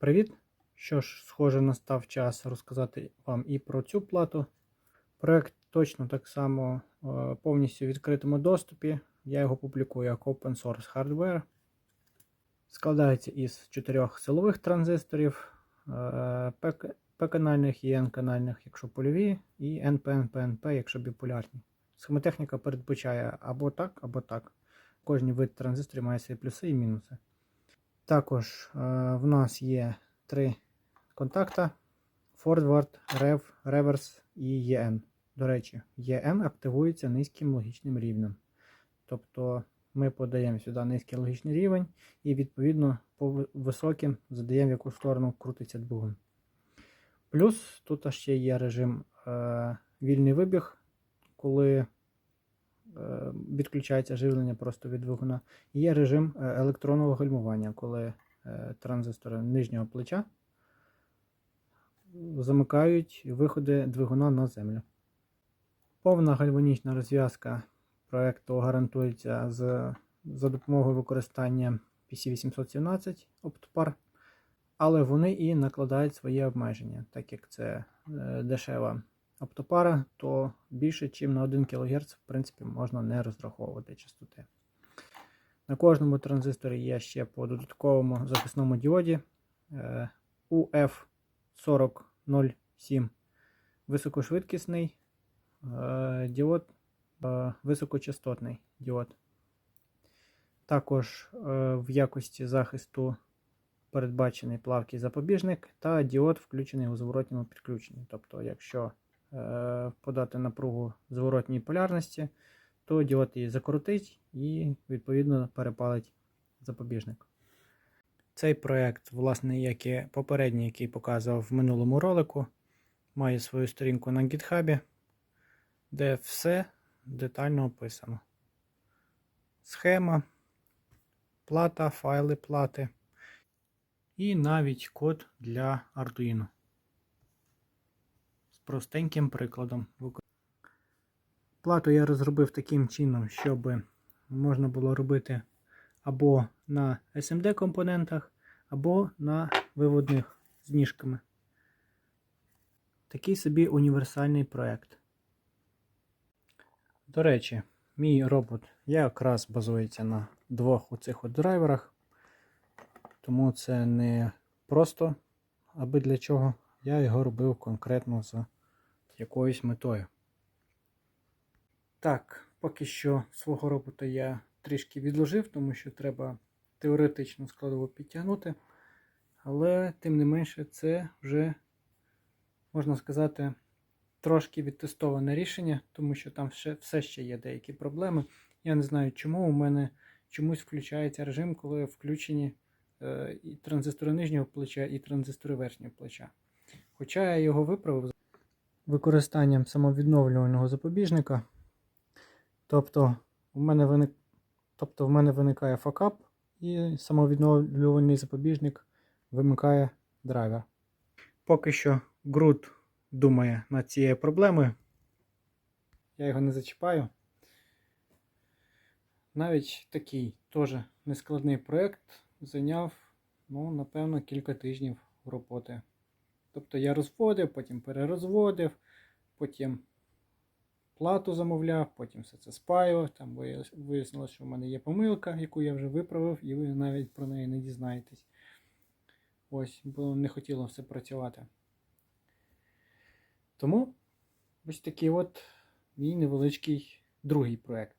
Привіт! Що ж, схоже, настав час розказати вам і про цю плату. Проект точно так само е, повністю в відкритому доступі. Я його публікую як open source hardware. Складається із чотирьох силових транзисторів, е, P-канальних і N-канальних, якщо польові, і NPN-PNP, якщо біполярні. Схемотехніка передбачає або так, або так. Кожний вид транзисторів має свої плюси і мінуси. Також е, в нас є три контакта: Forward, Rev, Reverse і EN. До речі, EN активується низьким логічним рівнем. Тобто ми подаємо сюди низький логічний рівень і, відповідно, по високим задаємо, в яку сторону крутиться двигун. Плюс тут ще є режим е, вільний вибіг, коли відключається живлення просто від двигуна. Є режим е, електронного гальмування, коли е, транзистори нижнього плеча замикають виходи двигуна на землю. Повна гальванічна розв'язка проекту гарантується з, за допомогою використання PC817 Optopar, але вони і накладають свої обмеження, так як це е, дешева оптопара, то більше, ніж на 1 кГц, в принципі, можна не розраховувати частоти. На кожному транзисторі є ще по додатковому захисному діоді е, UF4007 високошвидкісний е, діод, е, високочастотний діод. Також е, в якості захисту передбачений плавкий запобіжник та діод включений у зворотньому підключенні. Тобто, якщо е, подати напругу зворотній полярності, то діод її закрутить і, відповідно, перепалить запобіжник. Цей проект, власне, як і попередній, який показував в минулому ролику, має свою сторінку на GitHub, де все детально описано. Схема, плата, файли плати і навіть код для Arduino. Простеньким прикладом. Плату я розробив таким чином, щоб можна було робити або на SMD компонентах, або на виводних з ніжками. Такий собі універсальний проект. До речі, мій робот якраз базується на двох оцих от драйверах, тому це не просто аби для чого. Я його робив конкретно якоюсь метою. Так, поки що свого робота я трішки відложив, тому що треба теоретично складово підтягнути. Але, тим не менше, це вже, можна сказати, трошки відтестоване рішення, тому що там ще, все ще є деякі проблеми. Я не знаю, чому у мене чомусь включається режим, коли включені е, і транзистори нижнього плеча, і транзистори верхнього плеча. Хоча я його виправив використанням самовідновлювального запобіжника. Тобто, у мене виник... тобто в мене виникає факап, і самовідновлювальний запобіжник вимикає драйвер. Поки що Грут думає над цією проблемою. Я його не зачіпаю. Навіть такий теж нескладний проєкт зайняв, ну, напевно, кілька тижнів роботи. Тобто я розводив, потім перерозводив, потім плату замовляв, потім все це спаював. Там вияснилося, що в мене є помилка, яку я вже виправив, і ви навіть про неї не дізнаєтесь. Ось, бо не хотіло все працювати. Тому ось такий от мій невеличкий другий проєкт.